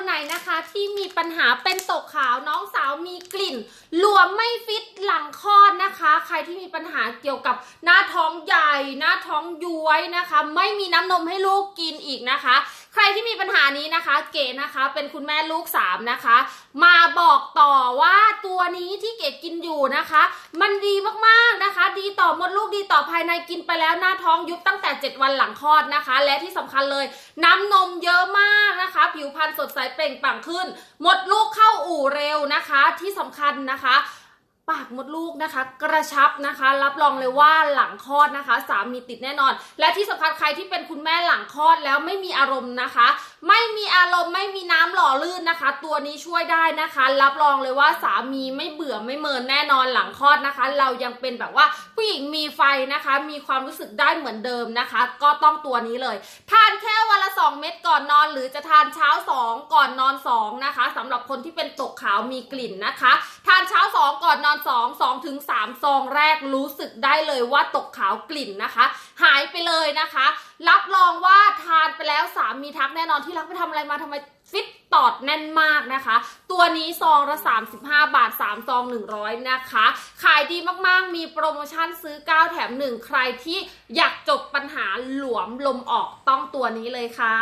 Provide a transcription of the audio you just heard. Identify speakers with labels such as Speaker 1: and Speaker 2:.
Speaker 1: คนไหนนะคะที่มีปัญหาเป็นตกขาวน้องสาวมีกลิ่นหลวมไม่ฟิตหลังคลอดนะคะ ใครที่มีปัญหาเกี่ยวกับหน้าท้องใหญ่ หน้าท้องย้วยนะคะ ไม่มีน้ำนมให้ลูกกินอีกนะคะ ใครที่มีปัญหานี้นะคะ เก๋นะคะ เป็นคุณแม่ลูกสามนะคะ มาบอกต่อว่าตัวนี้ที่เก๋กินอยู่นะคะ มันดีมากๆนะคะ ดีต่อมดลูกดีต่อภายในกินไปแล้วหน้าท้องยุบตั้งแต่ 7 วันหลังคลอดนะคะ และที่สำคัญเลย น้ำนมเยอะมากนะคะ ผิวพรรณสดใสเปล่งปลั่งขึ้น มดลูกเข้าอู่เร็วนะคะ ที่สำคัญนะคะปากมดลูกนะคะ กระชับนะคะ รับรองเลยว่าหลังคลอดนะคะ สามีติดแน่นอน และที่สำคัญใครที่เป็นคุณแม่หลังคลอดแล้วไม่มีอารมณ์นะคะ ไม่มีอารมณ์ไม่มีน้ำหล่อลื่นนะคะ ตัวนี้ช่วยได้นะคะ รับรองเลยว่าสามีไม่เบื่อไม่เมินแน่นอนหลังคลอดนะคะ เรายังเป็นแบบว่าผู้หญิงมีไฟนะคะ มีความรู้สึกได้เหมือนเดิมนะคะ ก็ต้องตัวนี้เลย ทานแค่วันละ 2 เม็ดก่อนนอน หรือจะทานเช้า 2 ก่อนนอน2นะคะสำหรับคนที่เป็นตกขาวมีกลิ่นนะคะ ทานเช้า 2 ก่อนนอน 2 2ถึง3ซองแรกรู้สึกได้เลยว่าตกขาวกลิ่นนะคะ หายไปเลยนะคะ รับรองว่าทานไปแล้วสามีทักแน่นอนที่รักไปทำอะไรมาทำไมฟิตตอดแน่นมากนะคะ ตัวนี้ซองละ 35 บาท 3 ซอง 100 นะคะ ขายดีมากๆ มีโปรโมชั่นซื้อ 9 แถม 1 ใครที่อยากจบปัญหาหลวมลมออกต้องตัวนี้เลยค่ะ